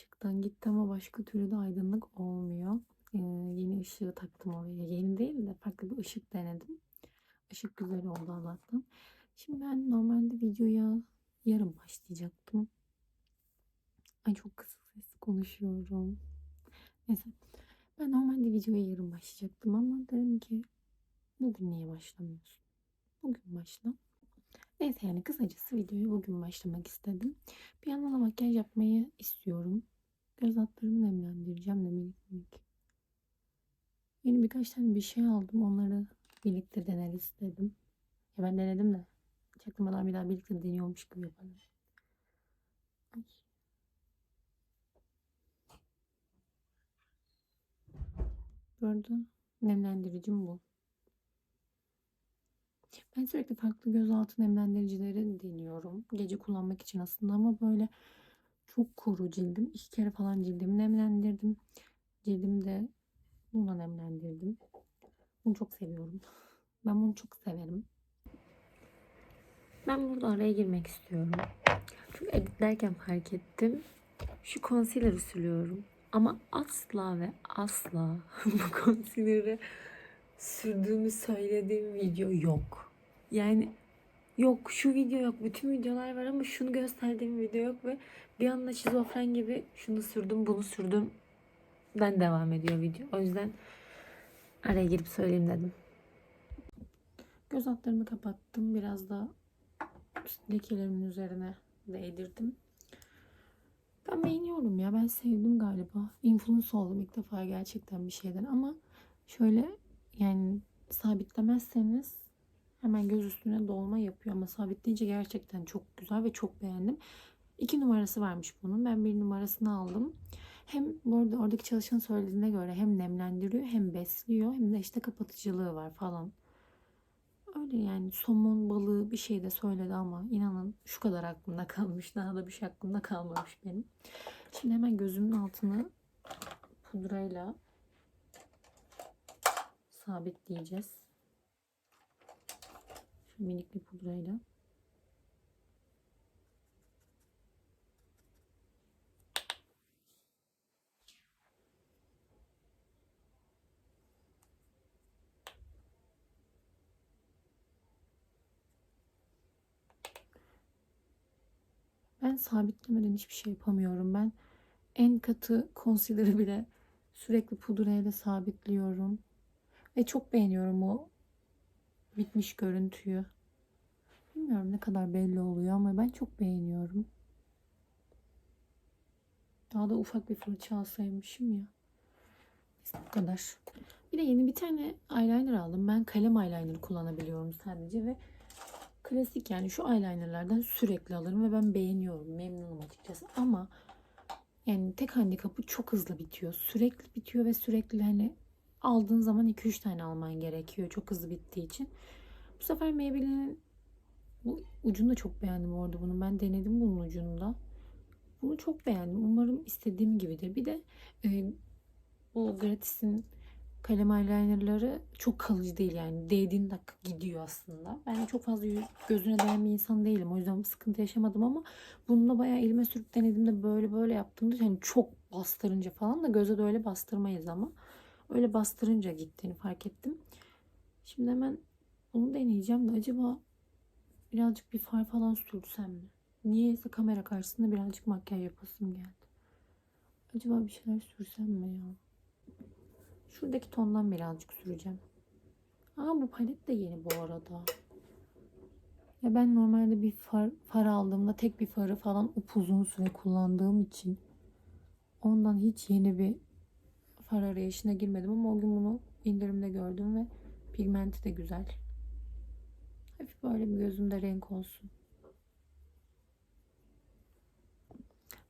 ışıktan gitti ama başka türlü de aydınlık olmuyor. Ee, yeni ışığı taktım oraya. Yeni değil de farklı bir ışık denedim. Işık güzel oldu Allah'tan. Şimdi ben normalde videoya yarın başlayacaktım. Ay çok kısa ses konuşuyorum. Neyse. Ben normalde videoya yarın başlayacaktım ama dedim ki bugün niye başlamıyorsun? Bugün başla. Neyse yani kısacası videoyu bugün başlamak istedim. Bir yandan da makyaj yapmayı istiyorum. Göz altlarımı nemlendireceğim de minik minik. Yeni birkaç tane bir şey aldım. Onları birlikte deneriz istedim. Ya ben denedim de. Çaktırmadan bir daha birlikte deniyormuş gibi yapalım. Ay. Arada nemlendiricim bu. Ben sürekli farklı gözaltı nemlendiricileri deniyorum. Gece kullanmak için aslında ama böyle çok kuru cildim. İki kere falan cildimi nemlendirdim. Cildimi de bununla nemlendirdim. Bunu çok seviyorum. Ben bunu çok severim. Ben burada araya girmek istiyorum. Çünkü editlerken fark ettim. Şu concealer'ı sürüyorum. Ama asla ve asla bu concealer'ı sürdüğümü söylediğim video yok. Yani yok şu video yok. Bütün videolar var ama şunu gösterdiğim video yok ve bir anda şizofren gibi şunu sürdüm bunu sürdüm. Ben devam ediyor video. O yüzden araya girip söyleyeyim dedim. Göz altlarımı kapattım. Biraz da lekelerimin üzerine değdirdim. Ben beğeniyorum ya. Ben sevdim galiba. Influence oldum ilk defa gerçekten bir şeyden ama şöyle yani sabitlemezseniz hemen göz üstüne dolma yapıyor ama sabitleyince gerçekten çok güzel ve çok beğendim. İki numarası varmış bunun. Ben bir numarasını aldım. Hem bu arada oradaki çalışan söylediğine göre hem nemlendiriyor hem besliyor hem de işte kapatıcılığı var falan. Öyle yani somon balığı bir şey de söyledi ama inanın şu kadar aklımda kalmış. Daha da bir şey aklımda kalmamış benim. Şimdi hemen gözümün altını pudrayla sabitleyeceğiz. Şu minik bir pudrayla. Ben sabitlemeden hiçbir şey yapamıyorum. Ben en katı concealer'ı bile sürekli pudrayla sabitliyorum. Ve çok beğeniyorum o bitmiş görüntüyü. Bilmiyorum ne kadar belli oluyor ama ben çok beğeniyorum. Daha da ufak bir fırça alsaymışım ya. Bu kadar. Bir de yeni bir tane eyeliner aldım. Ben kalem eyeliner kullanabiliyorum sadece ve klasik yani şu eyelinerlardan sürekli alırım ve ben beğeniyorum. Memnunum açıkçası ama yani tek handikapı çok hızlı bitiyor. Sürekli bitiyor ve sürekli hani aldığın zaman 2-3 tane alman gerekiyor. Çok hızlı bittiği için. Bu sefer Maybelline'in bu ucunu da çok beğendim orada bunu. Ben denedim bunun ucunu da. Bunu çok beğendim. Umarım istediğim gibidir. Bir de e, bu Gratis'in kalem eyelinerları çok kalıcı değil yani. Değdiğin dakika gidiyor aslında. Ben çok fazla gözüne değen bir insan değilim. O yüzden sıkıntı yaşamadım ama bununla bayağı elime sürüp denediğimde böyle böyle yaptığımda hani çok bastırınca falan da göze de öyle bastırmayız ama öyle bastırınca gittiğini fark ettim. Şimdi hemen onu deneyeceğim de acaba birazcık bir far falan sürsem mi? Niyeyse kamera karşısında birazcık makyaj yapasım geldi. Acaba bir şeyler sürsem mi ya? Şuradaki tondan birazcık süreceğim. Aa bu palet de yeni bu arada. Ya ben normalde bir far, far aldığımda tek bir farı falan upuzun süre kullandığım için ondan hiç yeni bir far arayışına girmedim ama o gün bunu indirimde gördüm ve pigmenti de güzel. Hafif böyle bir gözümde renk olsun.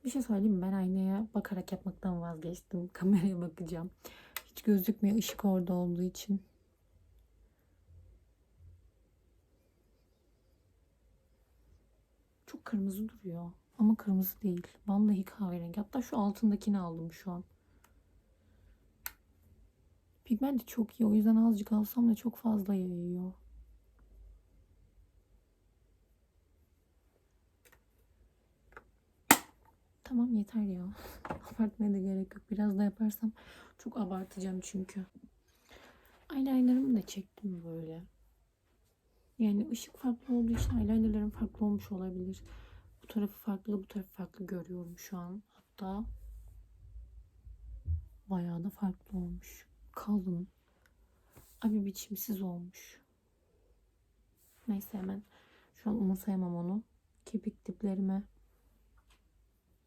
Bir şey söyleyeyim mi? Ben aynaya bakarak yapmaktan vazgeçtim. Kameraya bakacağım. Hiç gözükmüyor ışık orada olduğu için. Çok kırmızı duruyor. Ama kırmızı değil. Vallahi kahverengi. Hatta şu altındakini aldım şu an. Pigmenti çok iyi. O yüzden azıcık alsam da çok fazla yayıyor. Tamam yeter ya. Abartmaya da gerek yok. Biraz da yaparsam çok abartacağım çünkü. Eyelinerımı da çektim böyle. Yani ışık farklı olduğu için eyelinerlerim farklı olmuş olabilir. Bu tarafı farklı, bu tarafı farklı görüyorum şu an. Hatta bayağı da farklı olmuş. Kalın. Abi biçimsiz olmuş. Neyse hemen şu an umursayamam onu. Kepik diplerime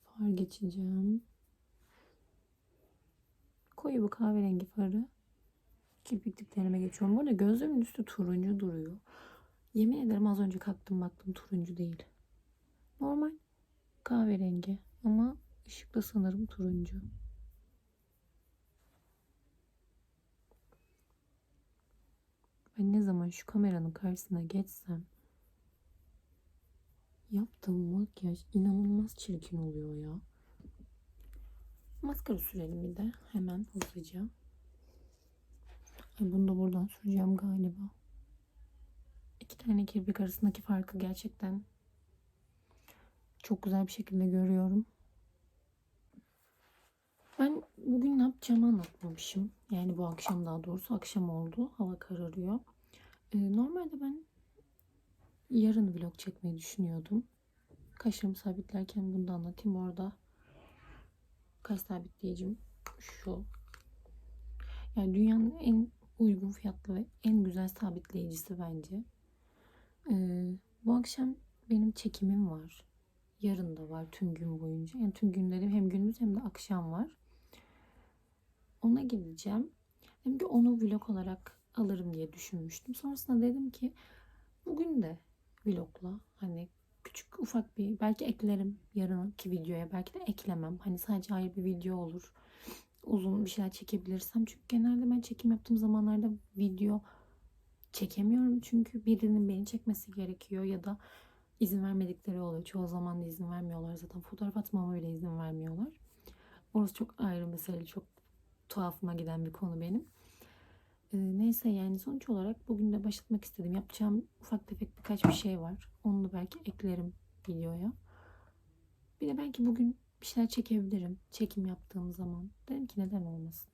far geçeceğim. Koyu bu kahverengi farı. Kirpik diplerime geçiyorum. Bu arada gözlerimin üstü turuncu duruyor. Yemin ederim az önce kalktım baktım turuncu değil. Normal kahverengi ama ışıkta sanırım turuncu. Ben ne zaman şu kameranın karşısına geçsem yaptığım makyaj inanılmaz çirkin oluyor ya. Maskara sürelim bir de hemen hızlıca. Ay bunu da buradan süreceğim galiba. İki tane kirpik arasındaki farkı gerçekten çok güzel bir şekilde görüyorum. Ben bugün ne yapacağımı anlatmamışım. Yani bu akşam daha doğrusu akşam oldu. Hava kararıyor. Ee, normalde ben yarın vlog çekmeyi düşünüyordum. Kaşlarımı sabitlerken bunu da anlatayım. Orada kaş sabitleyicim şu. Yani dünyanın en uygun fiyatlı ve en güzel sabitleyicisi bence. Ee, bu akşam benim çekimim var. Yarın da var tüm gün boyunca. Yani tüm günlerim hem gündüz hem de akşam var. Ona gideceğim. Dedim ki onu vlog olarak alırım diye düşünmüştüm. Sonrasında dedim ki bugün de vlogla hani küçük ufak bir belki eklerim yarınki videoya belki de eklemem. Hani sadece ayrı bir video olur. Uzun bir şeyler çekebilirsem. Çünkü genelde ben çekim yaptığım zamanlarda video çekemiyorum. Çünkü birinin beni çekmesi gerekiyor ya da izin vermedikleri oluyor. Çoğu zaman da izin vermiyorlar zaten. Fotoğraf atmama bile izin vermiyorlar. Orası çok ayrı mesele. Çok tuhafıma giden bir konu benim. Ee, neyse yani sonuç olarak bugün de başlatmak istedim. Yapacağım ufak tefek birkaç bir şey var. Onu da belki eklerim videoya. Bir de belki bugün bir şeyler çekebilirim. Çekim yaptığım zaman. Dedim ki neden olmasın.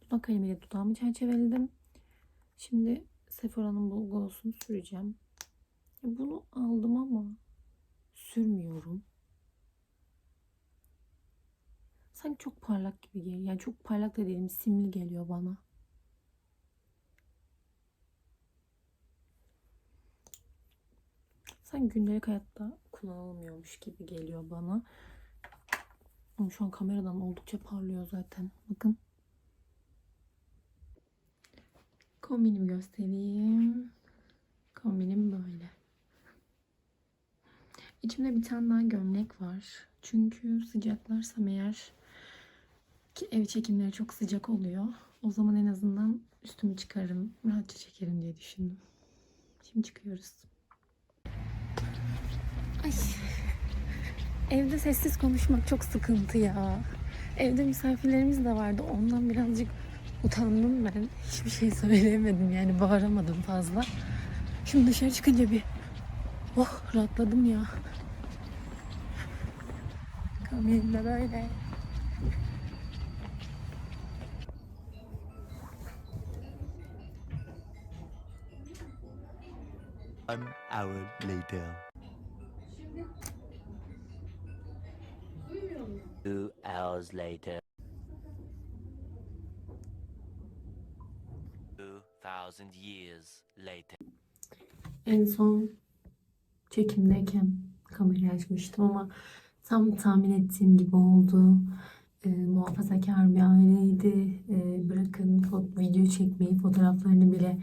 Dudak kalemiyle dudağımı çerçeveledim. Şimdi Sephora'nın bu gloss'unu süreceğim. Bunu aldım ama sürmüyorum. Sanki çok parlak gibi geliyor. Yani çok parlak da değilim. Simli geliyor bana. Sanki gündelik hayatta kullanılmıyormuş gibi geliyor bana. Ama şu an kameradan oldukça parlıyor zaten. Bakın. Kombinimi göstereyim. Kombinim böyle. İçimde bir tane daha gömlek var. Çünkü sıcaklarsam eğer ki ev çekimleri çok sıcak oluyor. O zaman en azından üstümü çıkarım, rahatça çekerim diye düşündüm. Şimdi çıkıyoruz. Ay. Evde sessiz konuşmak çok sıkıntı ya. Evde misafirlerimiz de vardı. Ondan birazcık utandım ben. Hiçbir şey söyleyemedim yani bağıramadım fazla. Şimdi dışarı çıkınca bir oh rahatladım ya. Kamyon da böyle. Hour later. Two hours later. Two thousand years later. En son çekimdeyken kamerayı açmıştım ama tam tahmin ettiğim gibi oldu. Ee, muhafazakar bir aileydi. Ee, bırakın video çekmeyi, fotoğraflarını bile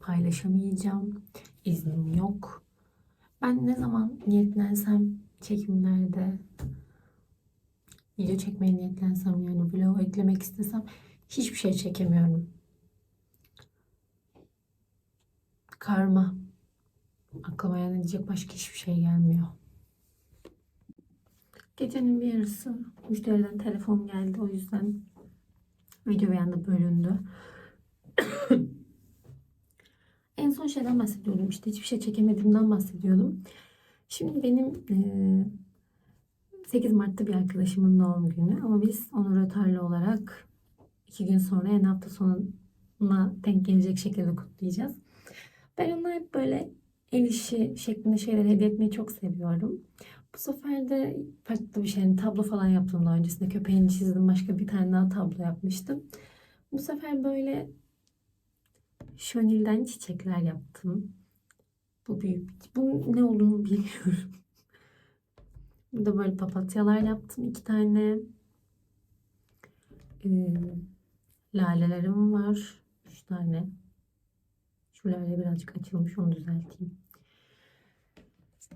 paylaşamayacağım. İznim yok. Ben ne zaman niyetlensem çekimlerde video çekmeye niyetlensem yani vlog eklemek istesem hiçbir şey çekemiyorum. Karma. Aklıma yani diyecek başka hiçbir şey gelmiyor. Gecenin bir yarısı müşteriden telefon geldi. O yüzden video bir anda bölündü. en son şeyden bahsediyordum işte hiçbir şey çekemediğimden bahsediyordum. Şimdi benim eee 8 Mart'ta bir arkadaşımın doğum günü ama biz onu rötarlı olarak iki gün sonra yani hafta sonuna denk gelecek şekilde kutlayacağız. Ben ona hep böyle el işi şeklinde şeyler hediye etmeyi çok seviyorum. Bu sefer de farklı bir şey. Yani tablo falan yaptım daha öncesinde. Köpeğini çizdim. Başka bir tane daha tablo yapmıştım. Bu sefer böyle şönilden çiçekler yaptım. Bu büyük. Bu ne olduğunu bilmiyorum. Burada böyle papatyalar yaptım. iki tane. Ee, lalelerim var. Üç tane. Şu lale birazcık açılmış. Onu düzelteyim.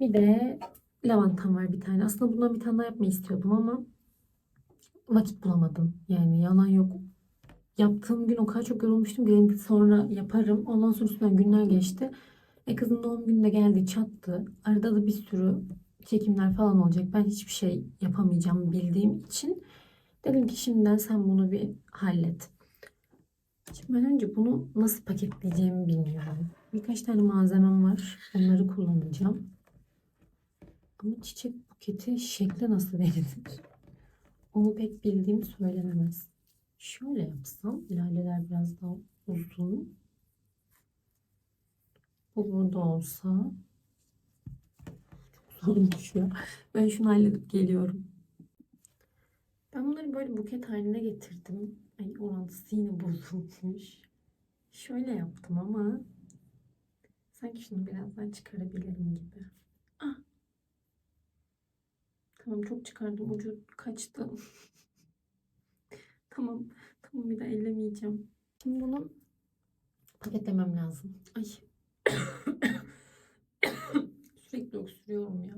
Bir de lavantam var bir tane. Aslında bundan bir tane daha yapmayı istiyordum ama vakit bulamadım. Yani yalan yok. Yaptığım gün o kadar çok yorulmuştum. ki sonra yaparım. Ondan sonra üstünden günler geçti. E kızın doğum günü de geldi çattı. Arada da bir sürü çekimler falan olacak. Ben hiçbir şey yapamayacağım bildiğim için. Dedim ki şimdiden sen bunu bir hallet. Şimdi ben önce bunu nasıl paketleyeceğimi bilmiyorum. Birkaç tane malzemem var. Onları kullanacağım. Ama çiçek buketi şekli nasıl verilir? Onu pek bildiğim söylenemez. Şöyle yapsam laleler biraz daha uzun. Bu burada olsa çok zormuş ya. Ben şunu halledip geliyorum. Ben bunları böyle buket haline getirdim. Ay orantısı yine bozulmuş. Şöyle yaptım ama sanki şunu birazdan çıkarabilirim gibi. Ah. Tamam çok çıkardım. Ucu kaçtı. Tamam. Tamam bir daha ellemeyeceğim. Şimdi bunu paketlemem lazım. Ay. Sürekli öksürüyorum ya.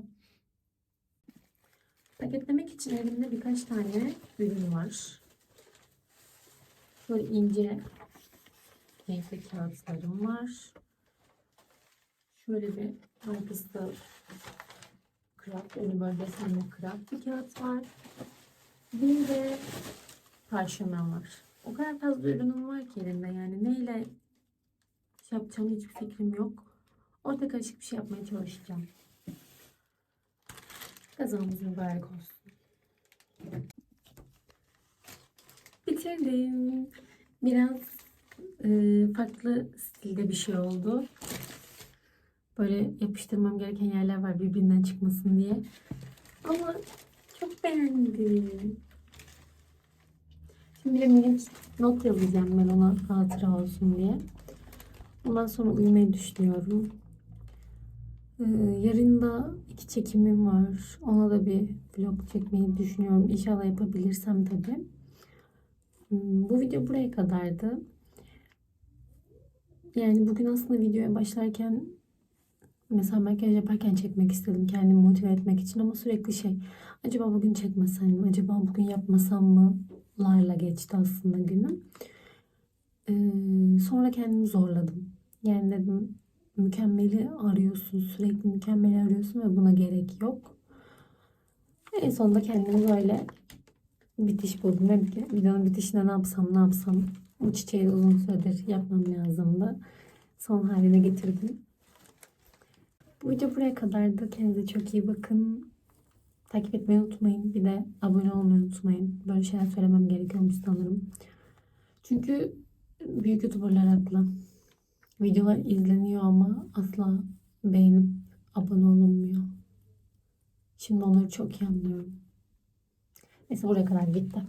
Paketlemek için elimde birkaç tane ürün var. Böyle ince renkli kağıtlarım var. Şöyle bir arkası kraft, önü böyle desenli kraft bir kağıt var. Bir de parşömen var. O kadar fazla ürünüm var ki elimde yani neyle şey yapacağım hiçbir fikrim yok. Orta karışık bir şey yapmaya çalışacağım. Kazamız mübarek olsun. Bitirdim. Biraz e, farklı stilde bir şey oldu. Böyle yapıştırmam gereken yerler var birbirinden çıkmasın diye. Ama çok beğendim. Şimdi minik not yazacağım ben ona hatıra olsun diye. Ondan sonra uyumayı düşünüyorum. Ee, yarın da iki çekimim var. Ona da bir vlog çekmeyi düşünüyorum. İnşallah yapabilirsem tabii. Hmm, Bu video buraya kadardı. Yani bugün aslında videoya başlarken mesela makyaj yaparken çekmek istedim kendimi motive etmek için ama sürekli şey acaba bugün çekmesem mi acaba bugün yapmasam mı larla geçti aslında günüm. Ee, sonra kendimi zorladım. Yani dedim mükemmeli arıyorsun sürekli mükemmeli arıyorsun ve buna gerek yok. En sonunda kendimi böyle bitiş buldum. Dedim ki videonun bitişinde ne yapsam ne yapsam bu çiçeği uzun süredir yapmam lazımdı. Son haline getirdim. Bu video buraya kadardı. Kendinize çok iyi bakın. Takip etmeyi unutmayın. Bir de abone olmayı unutmayın. Böyle şeyler söylemem gerekiyormuş sanırım. Çünkü büyük youtuberlar haklı. Videolar izleniyor ama asla beğenip abone olunmuyor. Şimdi onları çok iyi anlıyorum. Neyse buraya kadar gitti.